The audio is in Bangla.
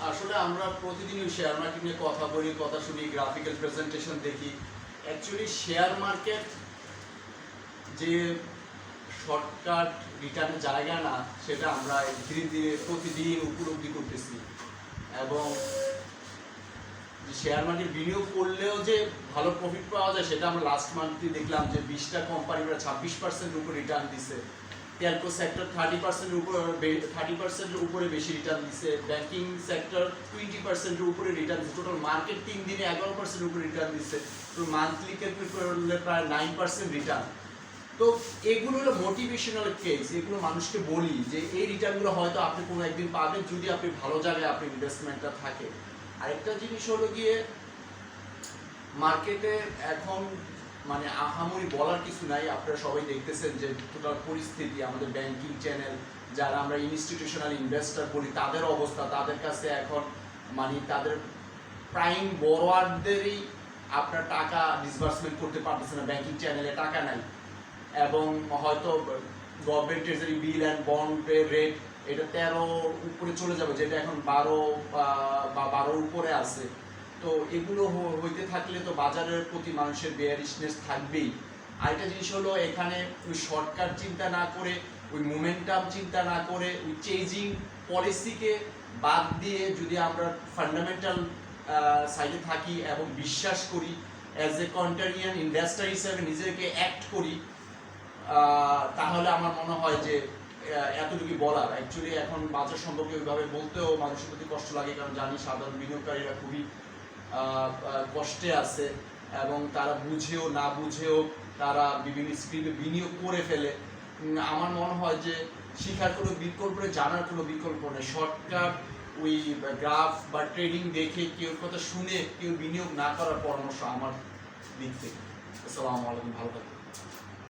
আসলে- আমরা প্রতিদিনই শেয়ার মার্কেট নিয়ে কথা বলি, কথা শুনি গ্রাফিক্যাল প্রেজেন্টেশন দেখি। অ্যাকচুয়ালি শেয়ার মার্কেট যে শর্টকাট রিটার্নের জায়গা না, সেটা আমরা ধীরে ধীরে প্রতিদিন উপলব্ধি করতেছি। এবং শেয়ার মার্কেট বিনিয়োগ করলেও যে ভালো প্রফিট পাওয়া যায়, সেটা আমরা লাস্ট মান্থে দেখলাম যে বিশটা কোম্পানি ছাব্বিশ পার্সেন্টের উপর রিটার্ন দিছে। টেলকো সেক্টর থার্টি পার্সেন্টের উপর থার্টি পার্সেন্টের উপরে বেশি রিটার্ন দিছে। ব্যাংকিং সেক্টর টোয়েন্টি পার্সেন্টের উপরে রিটার্ন দিচ্ছে টোটাল মার্কেট তিন দিনে এগারো পার্সেন্টের উপরে রিটার্ন দিচ্ছে তো মান্থলি করলে প্রায় নাইন পার্সেন্ট রিটার্ন তো এগুলো হলো মোটিভেশনাল কেস এগুলো মানুষকে বলি যে এই রিটার্নগুলো হয়তো আপনি কোনো একদিন পাবেন যদি আপনি ভালো জায়গায় আপনি ইনভেস্টমেন্টটা থাকে। আরেকটা জিনিস হলো গিয়ে মার্কেটে এখন মানে আহামরি বলার কিছু নাই। আপনারা সবাই দেখতেছেন যে টোটাল পরিস্থিতি, আমাদের ব্যাংকিং চ্যানেল যারা আমরা ইনস্টিটিউশনাল ইনভেস্টর বলি, তাদের অবস্থা। তাদের কাছে এখন মানে তাদের প্রাইম বড়োয়ারদেরই আপনার টাকা ডিসবার্সমেন্ট করতে পারতেছে না ব্যাংকিং চ্যানেলে টাকা নাই। এবং হয়তো গভর্নমেন্ট ট্রেজারি বিল অ্যান্ড বন্ডের রেট এটা তেরো উপরে চলে যাবে, যেটা এখন বারো বা বারোর উপরে আছে। তো এগুলো হইতে থাকলে তো বাজারের প্রতি মানুষের বেয়ারিশনেস থাকবেই। আরেকটা জিনিস হলো, এখানে ওই শর্টকাট চিন্তা না করে, ওই মোমেন্টাম চিন্তা না করে, ওই চেঞ্জিং পলিসিকে বাদ দিয়ে যদি আমরা ফান্ডামেন্টাল সাইডে থাকি এবং বিশ্বাস করি অ্যাজ এ কন্টারিয়ান ইনভেস্টার হিসেবে নিজেকে অ্যাক্ট করি তাহলে আমার মনে হয় যে এতটুকু বলার। অ্যাকচুয়ালি এখন বাজার সম্পর্কে ওইভাবে বলতেও মানুষের প্রতি কষ্ট লাগে, কারণ জানি সাধারণ বিনিয়োগকারীরা খুবই কষ্টে আছে এবং তারা বুঝেও না বুঝেও তারা বিভিন্ন স্কিমে বিনিয়োগ করে ফেলে। আমার মনে হয় যে শিখার কোনো বিকল্প জানার কোনো বিকল্প নেই। শর্টকাট ওই গ্রাফ বা ট্রেডিং দেখে কেউ কথা শুনে কেউ বিনিয়োগ না করার পরামর্শ আমার দিক থেকে। আসসালামু আলাইকুম, ভালো থাকবেন